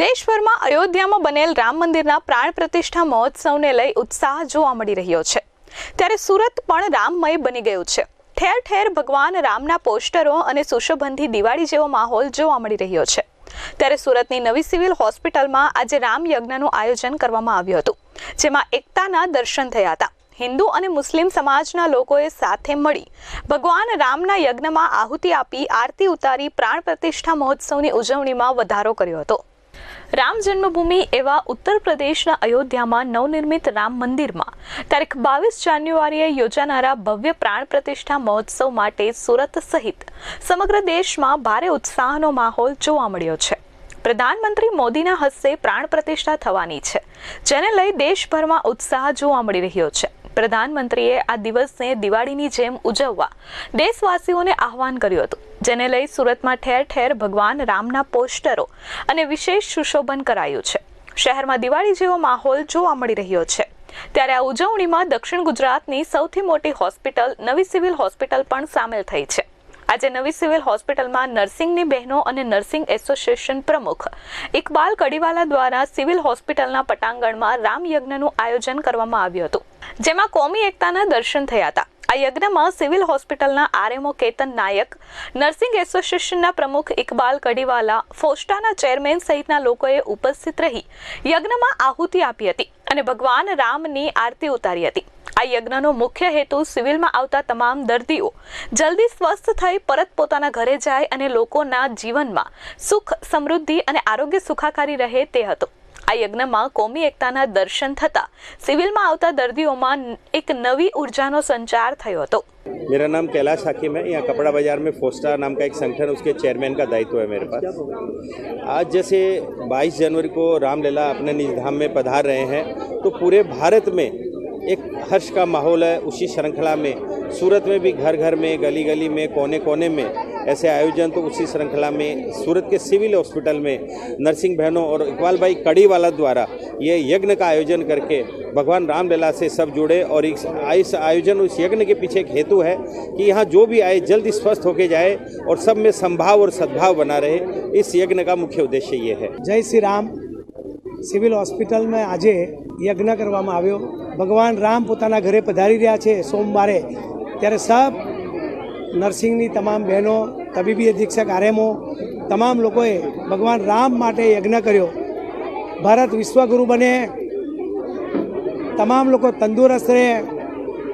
દેશભરમાં અયોધ્યામાં બનેલ રામ મંદિરના પ્રાણ પ્રતિષ્ઠા મહોત્સવને લઈ ઉત્સાહ જોવા મળી રહ્યો છે. ત્યારે સુરત પણ રામમય બની ગયું છે. ઠેર ઠેર ભગવાન રામના પોસ્ટરો અને સુશોભનથી દિવાળી જેવો માહોલ જોવા મળી રહ્યો છે. ત્યારે સુરતની નવી સિવિલ હોસ્પિટલમાં આજે રામ યજ્ઞનું આયોજન કરવામાં આવ્યું હતું, જેમાં એકતાના દર્શન થયા હતા. હિન્દુ અને મુસ્લિમ સમાજના લોકોએ સાથે મળી ભગવાન રામના યજ્ઞમાં આહુતિ આપી આરતી ઉતારી પ્રાણ પ્રતિષ્ઠા મહોત્સવની ઉજવણીમાં વધારો કર્યો હતો. રામ જન્મભૂમિ એવા ઉત્તર પ્રદેશના અયોધ્યામાં નવનિર્મિત રામ મંદિરમાં તારીખ બાવીસ જાન્યુઆરીએ યોજાનારા ભવ્ય પ્રાણ પ્રતિષ્ઠા મહોત્સવ માટે સુરત સહિત સમગ્ર દેશમાં ભારે ઉત્સાહનો માહોલ જોવા મળ્યો છે. પ્રધાનમંત્રી મોદીના હસ્તે પ્રાણ પ્રતિષ્ઠા થવાની છે, જેને લઈ દેશભરમાં ઉત્સાહ જોવા મળી રહ્યો છે. પ્રધાનમંત્રીએ આ દિવસને દિવાળીની જેમ ઉજવવા દેશવાસીઓને આહવાન કર્યું હતું. જેને લઈ સુરતમાં ઠેર ઠેર ભગવાન રામના પોસ્ટરો અને વિશેષ સુશોભન કરાયું છે. શહેરમાં દિવાળી જેવો માહોલ જોવા મળી રહ્યો છે. ત્યારે આ ઉજવણીમાં દક્ષિણ ગુજરાતની સૌથી મોટી હોસ્પિટલ, નવી સિવિલ હોસ્પિટલ પણ સામેલ થઈ છે. આજે નવી સિવિલ હોસ્પિટલમાં નર્સિંગની બહેનો અને નર્સિંગ એસોસિએશન પ્રમુખ ઇકબાલ કડીવાલા દ્વારા સિવિલ હોસ્પિટલના પટાંગણમાં રામ યજ્ઞનું આયોજન કરવામાં આવ્યું હતું, જેમાં કોમી એકતાના દર્શન થયા હતા. આ યજ્ઞમાં સિવિલ હોસ્પિટલના આરએમઓ કેતન નાયક, નર્સિંગ એસોસિએશનના પ્રમુખ ઇકબાલ કડીવાલા, ફોસ્ટાના ચેરમેન સહિતના લોકોએ ઉપસ્થિત રહી યજ્ઞમાં આહુતિ આપી હતી અને ભગવાન રામની આરતી ઉતારી હતી. આ યજ્ઞનો મુખ્ય હેતુ સિવિલમાં આવતા તમામ દર્દીઓ જલ્દી સ્વસ્થ થઈ પરત પોતાના ઘરે જાય અને લોકોના જીવનમાં સુખ સમૃદ્ધિ અને આરોગ્ય સુખાકારી રહે તે હતો આ યજ્ઞમાં કોમી એકતાના દર્શન થતા સિવિલમાં આવતા દર્દીઓમાં એક નવી ઉર્જાનો સંચાર થયો હતો मेरा नाम कैलाश हाकिम है यहाँ कपड़ा बाजार में फोस्टा नाम का एक संगठन उसके चेयरमैन का दायित्व है मेरे पास आज जैसे 22 जनवरी को रामलीला अपने निज धाम में पधार रहे हैं तो पूरे भारत में एक हर्ष का माहौल है उसी श्रृंखला में। सूरत में भी घर घर में, गली गली में, कोने कोने में ऐसे आयोजन तो उसी श्रृंखला में, सूरत के सिविल हॉस्पिटल में, नर्सिंग बहनों और इकबाल भाई कड़ीवाला द्वारा ये यज्ञ का आयोजन करके भगवान रामलीला से सब जुड़े और इस इस आयोजन उस यज्ञ के पीछे एक हेतु है कि यहाँ जो भी आए, जल्दी स्वस्थ होके जाए और सब में संभाव और सद्भाव बना रहे। इस यज्ञ का मुख्य उद्देश्य ये है। जय श्री राम। सिविल हॉस्पिटल में आज યજ્ઞ કરવામાં આવ્યો. ભગવાન રામ પોતાના ઘરે પધારી રહ્યા છે સોમવારે. ત્યારે સબ નર્સિંગની તમામ બહેનો, તબીબી અધિક્ષક, આરએમઓ, તમામ લોકોએ ભગવાન રામ માટે યજ્ઞ કર્યો. ભારત વિશ્વગુરુ બને. તમામ લોકો તંદુરસ્ત રહે.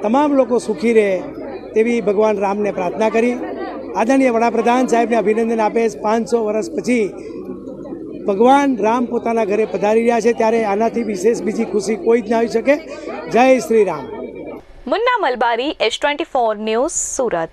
તમામ લોકો સુખી રહે તેવી ભગવાન રામને પ્રાર્થના કરી. આદરણીય વડાપ્રધાન સાહેબને અભિનંદન આપે. પાંચસો વર્ષ પછી ભગવાન રામ પોતાના ઘરે પધારી રહ્યા છે ત્યારે આનાથી વિશેષ બીજી ખુશી કોઈ જ ના આવી શકે. Jai Shri Ram. Munna Malabari S twenty four news Surat.